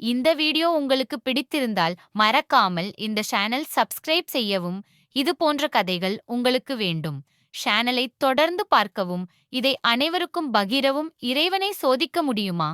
இந்த வீடியோ உங்களுக்கு பிடித்திருந்தால் மறக்காமல் இந்த சேனல் சப்ஸ்கிரைப் செய்யவும் இது போன்ற கதைகள் உங்களுக்கு வேண்டும். சேனலை தொடர்ந்து பார்க்கவும் இதை அனைவருக்கும் பகிரவும் இறைவனை சோதிக்க முடியுமா?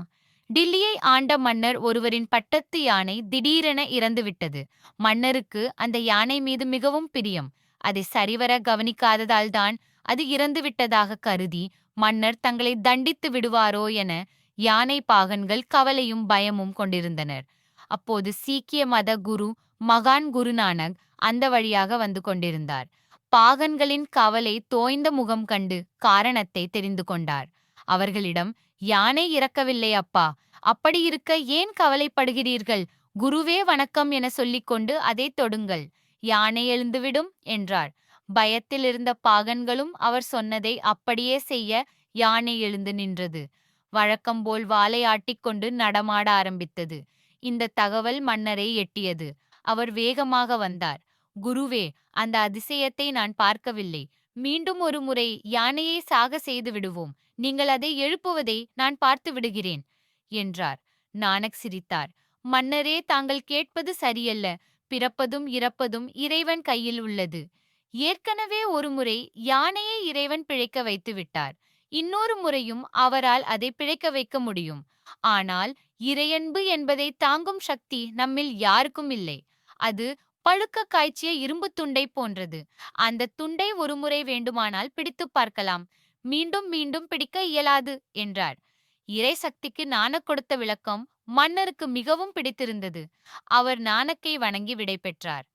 டில்லியை ஆண்ட மன்னர் ஒருவரின் பட்டத்து யானை திடீரென இறந்துவிட்டது. மன்னருக்கு அந்த யானை மீது மிகவும் பிரியம். அதை சரிவர கவனிக்காததால்தான் அது இறந்துவிட்டதாக கருதி மன்னர் தங்களை தண்டித்து விடுவாரோ என யானை பாகன்கள் கவலையும் பயமும் கொண்டிருந்தனர். அப்போது சீக்கிய மத குரு மகான் குருநானக் அந்த வழியாக வந்து கொண்டிருந்தார். பாகன்களின் கவலை தோய்ந்த முகம் கண்டு காரணத்தை தெரிந்து கொண்டார். அவர்களிடம் யானை இறக்கவில்லை அப்பா. அப்படி இருக்க ஏன் கவலைப்படுகிறீர்கள்? குருவே வணக்கம் என சொல்லிக்கொண்டு அதை தொடுங்கள். யானை எழுந்துவிடும் என்றார். பயத்தில் இருந்த பாகன்களும் அவர் சொன்னதை அப்படியே செய்ய யானை எழுந்து நின்றது. வழக்கம்போல் வாலை ஆட்டிக்கொண்டு நடமாட ஆரம்பித்தது. இந்த தகவல் மன்னரை எட்டியது. அவர் வேகமாக வந்தார். குருவே அந்த அதிசயத்தை நான் பார்க்கவில்லை. மீண்டும் ஒரு முறை யானையை சாக செய்து விடுவோம். நீங்கள் அதை எழுப்புவதை நான் பார்த்து விடுகிறேன் என்றார். நானக் சிரித்தார். மன்னரே தாங்கள் கேட்பது சரியல்ல. பிறப்பதும் இறப்பதும் இறைவன் கையில் உள்ளது. ஏற்கனவே ஒருமுறை யானையை இறைவன் பிழைக்க வைத்து விட்டார். இன்னொரு முறையும் அவரால் அதை பிழைக்க வைக்க முடியும். ஆனால் இறையன்பு என்பதை தாங்கும் சக்தி நம்மில் யாருக்கும் இல்லை. அது பழுக்க காய்ச்சிய இரும்பு துண்டை போன்றது. அந்த துண்டை ஒருமுறை வேண்டுமானால் பிடித்து பார்க்கலாம். மீண்டும் மீண்டும் பிடிக்க இயலாது என்றார். இறை சக்திக்கு நாணக் கொடுத்த விளக்கம் மன்னருக்கு மிகவும் பிடித்திருந்தது. அவர் நாணக்கை வணங்கி விடை பெற்றார்.